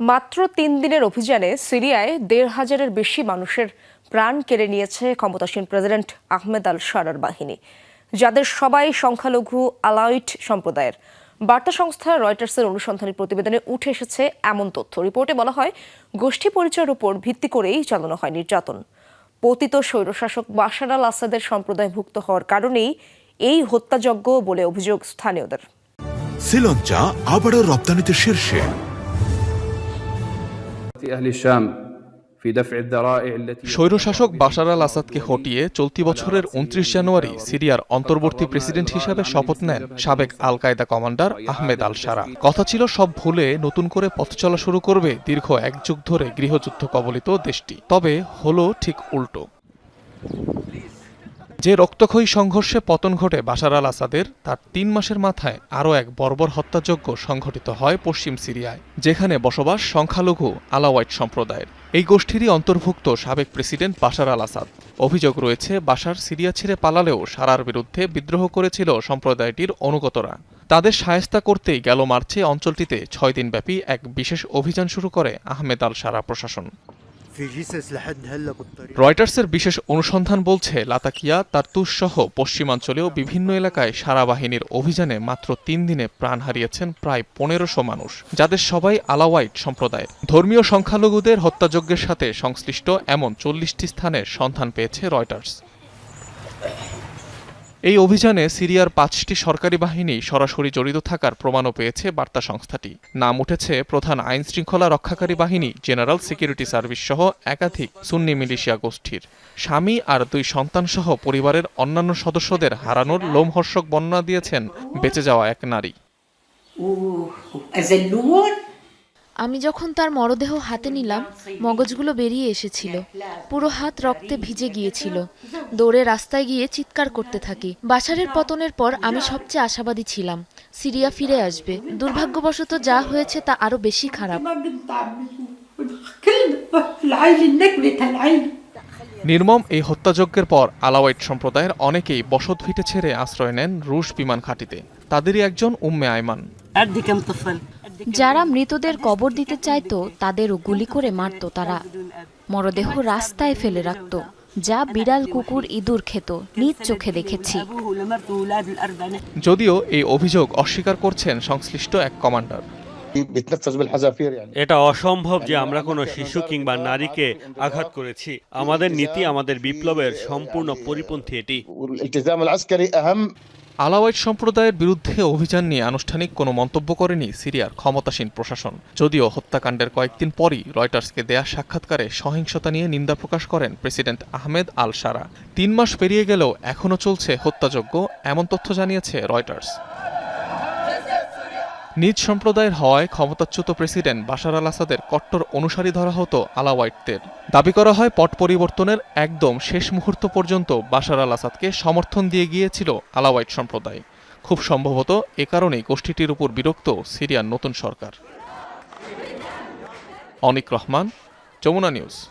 মাত্র তিন দিনের অভিযানে সিরিয়ায় দেড় হাজারের বেশি মানুষের প্রাণ কেড়ে নিয়েছে ক্ষমতাসীন প্রেসিডেন্ট আহমেদ আল সারার বাহিনী, যাদের সবাই সংখ্যালঘু আলাউইট সম্প্রদায়ের। বার্তা সংস্থা রয়টার্সের অনুসন্ধানী প্রতিবেদনে উঠে এসেছে এমন তথ্য। রিপোর্টে বলা হয়, গোষ্ঠী পরিচয়ের উপর ভিত্তি করেই চালানো হয় নির্যাতন। পতিত স্বৈরশাসক বাশার আল আসাদের সম্প্রদায়ভুক্ত হওয়ার কারণেই এই হত্যাযজ্ঞ বলে অভিযোগ স্থানীয়দের। শ্রীলঞ্চা আবারও রপ্তানিতে শীর্ষে। স্বৈরশাসক বাশার আল আসাদকে হটিয়ে চলতি বছরের উনত্রিশ জানুয়ারি সিরিয়ার অন্তর্বর্তী প্রেসিডেন্ট হিসাবে শপথ নেন সাবেক আল কায়দা কমান্ডার আহমেদ আল সারা। কথা ছিল সব ভুলে নতুন করে পথ চলা শুরু করবে দীর্ঘ এক যুগ ধরে গৃহযুদ্ধ কবলিত দেশটি। তবে হলো ঠিক উল্টো। যে রক্তক্ষয়ী সংঘর্ষে পতন ঘটে বাশার আল আসাদের, তার তিন মাসের মাথায় আরও এক বর্বর হত্যাযজ্ঞ সংঘটিত হয় পশ্চিম সিরিয়ায়, যেখানে বসবাস সংখ্যালঘু আলাওয়াইট সম্প্রদায়ের। এই গোষ্ঠীরই অন্তর্ভুক্ত সাবেক প্রেসিডেন্ট বাশার আল আসাদ। অভিযোগ রয়েছে, বাশার সিরিয়া ছেড়ে পালালেও সারার বিরুদ্ধে বিদ্রোহ করেছিল সম্প্রদায়টির অনুগতরা। তাদের সায়স্তা করতেই গেল মার্চে অঞ্চলটিতে ছয় দিনব্যাপী এক বিশেষ অভিযান শুরু করে আহমেদ আল সারা প্রশাসন। রয়টার্সের বিশেষ অনুসন্ধান বলছে, লাতাকিয়া তারতুস সহ পশ্চিমাঞ্চলেও বিভিন্ন এলাকায় সারা বাহিনীর অভিযানে মাত্র তিন দিনে প্রাণ হারিয়েছেন প্রায় পনেরোশো মানুষ, যাদের সবাই আলাওয়াইট সম্প্রদায়ের ধর্মীয় সংখ্যালঘুদের হত্যাযজ্ঞের সাথে সংশ্লিষ্ট এমন চল্লিশটি স্থানের সন্ধান পেয়েছে রয়টার্স। এই অভিযানে সিরিয়ার পাঁচটি সরকারি বাহিনী সরাসরি জড়িত থাকার প্রমাণও পেয়েছে বার্তা সংস্থাটি। নাম উঠেছে প্রধান আইন শৃঙ্খলা রক্ষাকারী বাহিনী, জেনারেল সিকিউরিটি সার্ভিস সহ একাধিক সুন্নি মিলিশিয়া গোষ্ঠীর। স্বামী আর দুই সন্তান সহ পরিবারের অন্যান্য সদস্যদের হারানোর লোমহর্ষক বর্ণনা দিয়েছেন বেঁচে যাওয়া এক নারী। আমি যখন তার মরদেহ হাতে নিলাম মগজগুলো বেরিয়ে এসেছিল। পুরো হাত রক্তে ভিজে গিয়েছিল। দৌড়ে রাস্তায় গিয়ে চিৎকার করতে থাকি। বাসারের পতনের পর আমি সবচেয়ে আশাবাদী ছিলাম সিরিয়া ফিরে আসবে। দুর্ভাগ্যবশত যা হয়েছে তা আরও বেশি খারাপ। নির্মম এই হত্যাযজ্ঞের পর আলাওয়াইট সম্প্রদায়ের অনেকেই বসত ভিটে ছেড়ে আশ্রয় নেন রুশ বিমান ঘাঁটিতে। তাদেরই একজন উম্মে আয়মান। যারা মৃতদের কবর দিতে চাইতো তাদেরও গুলি করে মারত তারা। মরদেহ রাস্তায় ফেলে রাখত যা বিড়াল কুকুর ইঁদুর খেত। নিজ চোখে দেখেছি। যদিও এই অভিযোগ অস্বীকার করছেন সংশ্লিষ্ট এক কমান্ডার। এটা অসম্ভব যে আমরা কোনো শিশু কিংবা নারীকে আঘাত করেছি। আমাদের নীতি আমাদের বিপ্লবের সম্পূর্ণ পরিপন্থী এটি। আলাওয়াইট সম্প্রদায়ের বিরুদ্ধে অভিযান নিয়ে আনুষ্ঠানিক কোনো মন্তব্য করেনি সিরিয়ার ক্ষমতাসীন প্রশাসন। যদিও হত্যাকাণ্ডের কয়েকদিন পরই রয়টার্সকে দেয়া সাক্ষাৎকারে সহিংসতা নিয়ে নিন্দা প্রকাশ করেন প্রেসিডেন্ট আহমেদ আল সারা তিন মাস পেরিয়ে গেলেও এখনও চলছে হত্যাযজ্ঞ, এমন তথ্য জানিয়েছে রয়টার্স। নিজ সম্প্রদায়ের হওয়ায় ক্ষমতাচ্যুত প্রেসিডেন্ট বাশার আল আসাদের কট্টর অনুসারী ধরা হতো আলাওয়াইটদের। দাবি করা হয়, পট পরিবর্তনের একদম শেষ মুহূর্ত পর্যন্ত বাশার আল আসাদকে সমর্থন দিয়ে গিয়েছিল আলাওয়াইট সম্প্রদায়। খুব সম্ভবত এ কারণেই গোষ্ঠীটির উপর বিরক্ত সিরিয়ার নতুন সরকার। অনিক রহমান, যমুনা নিউজ।